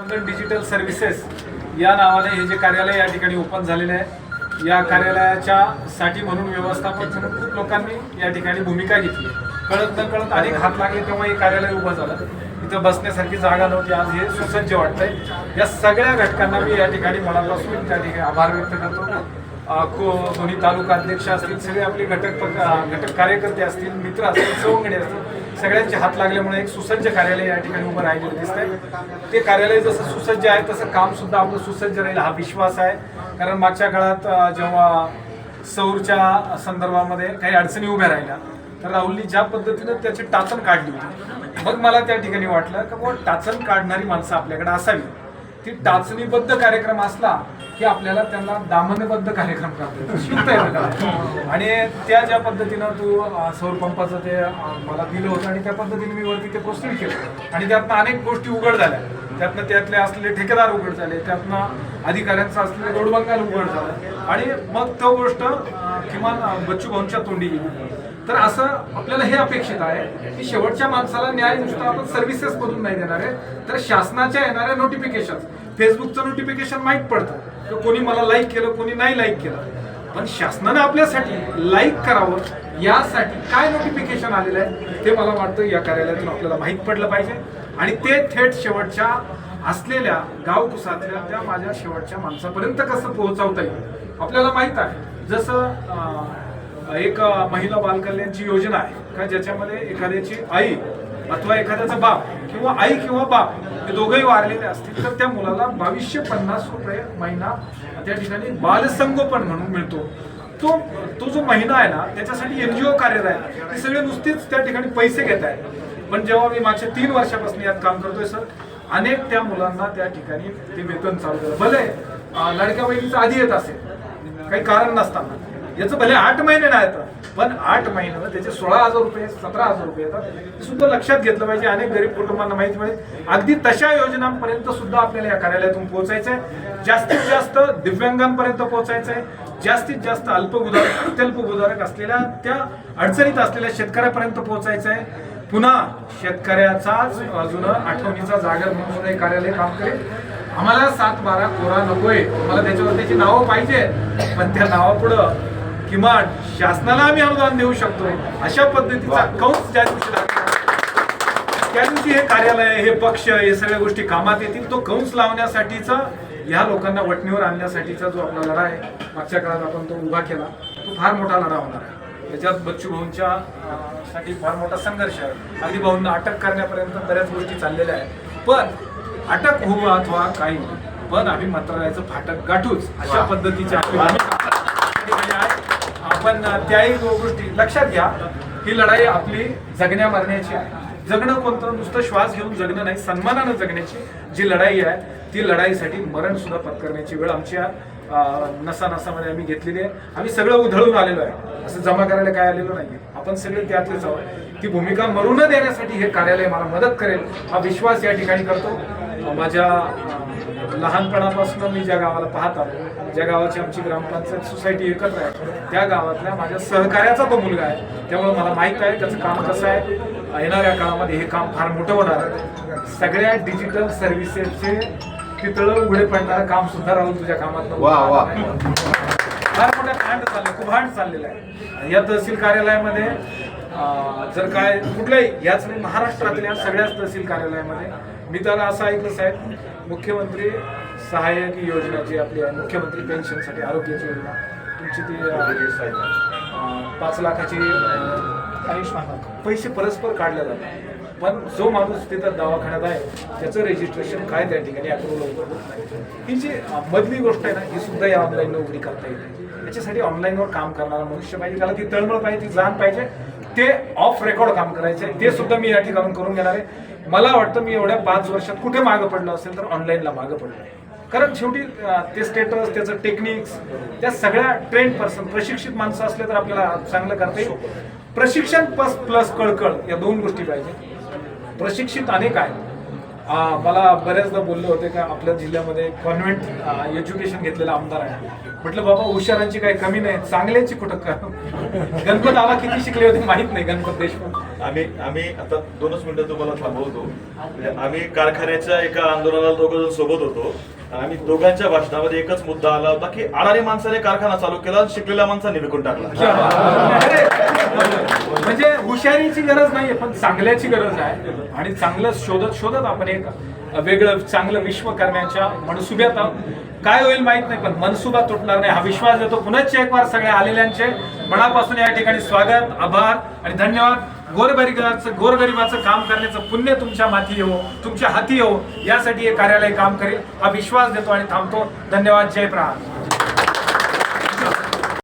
Digital services या नावाने हे जे कार्यालय या ठिकाणी ओपन झालेले आहे. या कार्यालयाच्या साठी म्हणून व्यवस्थापन म्हणून खूप लोकांनी या ठिकाणी भूमिका घेतली. कळत न कळत अनेक हात लागले तेव्हा हे कार्यालय उभं झालं. इथं बसण्यासारखी जागा नव्हती. आज हे सुसज्ज वाटतंय. या सगळ्या घटकांना मी या ठिकाणी मनापासून त्या ठिकाणी आभार व्यक्त करतो. अ, को दोन्ही तालुका अध्यक्ष असतील सगळे आपले घटक घटक कार्यकर्ते असतील मित्र असतील सवंगडे असतील सगळ्यांचे हात लागल्यामुळे एक सुसज्ज कार्यालय या ठिकाणी उभं राहिलेलं दिसतंय. ते कार्यालय जसं सुसज्ज आहे तसं काम सुद्धा आपलं सुसज्ज राहील हा विश्वास आहे. कारण मागच्या काळात जेव्हा सौरच्या संदर्भामध्ये काही अडचणी उभ्या राहिल्या तर राहुलनी ज्या पद्धतीनं त्याची टाचण काढली होती. मग मला त्या ठिकाणी वाटलं का बाबा टाचण काढणारी माणसं आपल्याकडे असावी. ती टाचणीबद्ध कार्यक्रम असला की आपल्याला त्यांना दामनबद्ध कार्यक्रम करता शिकता आणि त्या ज्या पद्धतीनं तू सौर पंपाचं ते मला दिलं होतं आणि त्या पद्धतीने मी वरती ते प्रोसिड केलं. आणि त्यातनं अनेक गोष्टी उघड झाल्या. त्यातनं त्यातले असलेले ठेकेदार उघड झाले त्यातनं अधिकाऱ्यांचं असलेले दोडबंगाल उघड झालं. आणि मग तो गोष्ट किमान बच्चू भाऊंच्या तोंडी गेली. तर असं आपल्याला हे अपेक्षित आहे की शेवटच्या माणसाला न्याय नुसतं आपण सर्व्हिसेस करून नाही देणार आहे. तर शासनाच्या येणाऱ्या नोटिफिकेशन फेसबुकचं नोटिफिकेशन माहीत पडतं की कोणी मला लाईक केलं कोणी नाही लाईक केलं. पण शासनानं आपल्यासाठी लाईक करावं यासाठी काय नोटिफिकेशन आलेलं आहे ते मला वाटतं या कार्यालयातून आपल्याला माहीत पडलं पाहिजे. आणि ते थेट शेवटच्या असलेल्या गावकुसातल्या त्या माझ्या शेवटच्या माणसापर्यंत कसं पोहोचवता येईल आपल्याला माहीत आहे. जसं एक महिला बालकल्याणची योजना आहे का ज्याच्यामध्ये एखाद्याची आई अथवा एखाद्याचा बाप किंवा आई किंवा बाप हे दोघंही वारलेले असतील तर त्या मुलाला बावीसशे पन्नास रुपये महिना त्या ठिकाणी बालसंगोपन म्हणून मिळतो. तो तो जो महिना आहे ना त्याच्यासाठी एन जी ओ कार्यरत आहे. ते सगळे नुसतेच त्या ठिकाणी पैसे घेत आहेत. पण जेव्हा मी मागच्या तीन वर्षापासून यात काम करतोय सर अनेक त्या मुलांना त्या ठिकाणी ते वेतन चालू केलं भले अ, लाडक्या बहिणीचं आधी येत असेल काही कारण नसताना. याचं भले आठ महिने नाही येतं पण आठ महिन्यानं म्हणजे त्याचे सोळा हजार रुपये सतरा हजार रुपये येतात. हे सुद्धा लक्षात घेतलं पाहिजे. अनेक गरीब कुटुंबांना माहिती मिळेल अगदी तशा योजनांपर्यंत सुद्धा आपल्याला या कार्यालयातून पोहोचायचं आहे. जास्तीत जास्त दिव्यांगांपर्यंत पोहोचायचं आहे. जास्तीत जास्त अल्पभूधारक अत्यल्पभूधारक असलेल्या त्या अडचणीत असलेल्या शेतकऱ्यापर्यंत पोहोचायचं आहे. पुन्हा शेतकऱ्याचाच अजून आठवणीचा जागर म्हणून सुद्धा हे कार्यालय काम करेल. आम्हाला सात बारा कोरा नकोय. मला त्याच्यावर त्याची नावं पाहिजे. पण त्या नावापुढं किमान शासनाला आम्ही अनुदान देऊ शकतो अशा पद्धतीचा कंस ज्या दिवशी त्या दिवशी हे कार्यालय हे पक्ष हे सगळ्या गोष्टी कामात येतील तो कंस लावण्यासाठीचा ह्या लोकांना वटणीवर आणण्यासाठीचा जो आपला लढा आहे मागच्या काळात आपण तो उभा केला तो फार मोठा लढा होणार आहे. त्याच्यात बच्चू भाऊंच्या साठी फार मोठा संघर्ष आहे. अगदी भाऊंना अटक करण्यापर्यंत बऱ्याच गोष्टी चाललेल्या आहेत. पण अटक होऊ अथवा काही पण आम्ही मंत्रालयाचं फाटक गाठूच अशा पद्धतीची आपली भूमिका त्या ठिकाणी आहे. पण त्याही दो गोष्टी लक्षात घ्या ही लढाई आपली जगण्या मरण्याची आहे. जगणं कोणतं? नुसतं श्वास घेऊन जगणं नाही सन्मानानं जगण्याची जी लढाई आहे ती लढाईसाठी मरण सुद्धा पत्करण्याची वेळ आमच्या नसा नसामध्ये आम्ही घेतलेली आहे. आम्ही सगळं उधळून आलेलो आहे. असं जमा करायला काय आलेलो नाही आपण सगळे त्यातलेच आहोत ती भूमिका मरू न देण्यासाठी हे कार्यालय मला मदत करेल हा विश्वास या ठिकाणी करतो. माझ्या लहानपणापासून मी ज्या गावाला पाहत आलो ज्या गावाची आमची ग्रामपंचायत सोसायटी एकत्र आहे त्या गावातल्या माझ्या सहकार्याचा तो मुलगा आहे. त्यामुळे मला माहीत आहे त्याचं काम कसं आहे. येणाऱ्या काळामध्ये हे काम फार मोठं होणार आहे. सगळ्या डिजिटल सर्व्हिसेसचे पितळ उघडे पडणारं काम सुद्धा राहून तुझ्या कामात. फार मोठ्या खांड चाललं कुभांड चाललेलं आहे. या तहसील कार्यालयामध्ये जर काय कुठल्याही याच नाही महाराष्ट्रातल्या सगळ्याच तहसील कार्यालयामध्ये मी तर असं ऐकलं साहेब मुख्यमंत्री सहाय्यक योजना जी आपली आहे मुख्यमंत्री पेन्शनसाठी आरोग्याची योजना. तुमची ती पाच लाखाची पैसे परस्पर काढले जातात. पण जो माणूस तिथं दवाखान्यात आहे त्याचं रजिस्ट्रेशन काय त्या ठिकाणी अप्रुव्हल होत नाही. ही जी मधली गोष्ट आहे ना ही सुद्धा या ऑनलाईन उघडी करता येते याच्यासाठी ऑनलाईनवर काम करणारा मनुष्य पाहिजे त्याला ती तळमळ पाहिजे ती जाण पाहिजे. ते ऑफ रेकॉर्ड काम करायचे. ते सुद्धा मी या ठिकाणून करून घेणार आहे. मला वाटतं मी एवढ्या पाच वर्षात कुठे मागं पडलं असेल तर ऑनलाईनला मागं पडलं कारण शेवटी ते स्टेटस त्याचं टेक्निक्स त्या सगळ्या ट्रेंड पर्सन प्रशिक्षित माणसं असले तर आपल्याला चांगलं करता येईल. प्रशिक्षण प्लस प्लस कळकळ या दोन गोष्टी पाहिजे. प्रशिक्षित अनेक आहेत. मला बऱ्याचदा बोलले होते का आपल्या जिल्ह्यामध्ये कॉन्व्हेंट एज्युकेशन घेतलेला आमदार आहे. म्हटलं बाबा हुशारांची काही कमी नाही. चांगल्याची कुठं का गणपत आला किती शिकले होते माहीत नाही गणपत देशमुख. आम्ही आम्ही आता दोनच मिनिटं तुम्हाला थांबवतो. म्हणजे आम्ही कारखान्याच्या एका आंदोलनाला दोघं जण सोबत होतो. आणि दोघांच्या भाषणामध्ये एकच मुद्दा आला होता की अडाणी माणसाने कारखाना चालू केला शिकलेल्या माणसाने विकून टाकला. म्हणजे हुशारीची गरज नाहीये पण चांगल्याची गरज आहे. आणि चांगलं शोधत शोधत आपण एक वेगळं चांगलं विश्व करण्याच्या मनसुब्यात आहोत. काय होईल माहीत नाही पण मनसुबा तुटणार नाही. हा विश्वास देतो. पुनश्च एक वार सगळ्या आलेल्यांचे मनापासून या ठिकाणी स्वागत आभार आणि धन्यवाद. गोरगरिबाचं गोरगरिबाचं काम करण्याचं पुण्य तुमच्या माथी येऊ तुमच्या हाती येऊ यासाठी हे कार्यालय काम करेल. हा विश्वास देतो आणि थांबतो. धन्यवाद. जय प्रहार.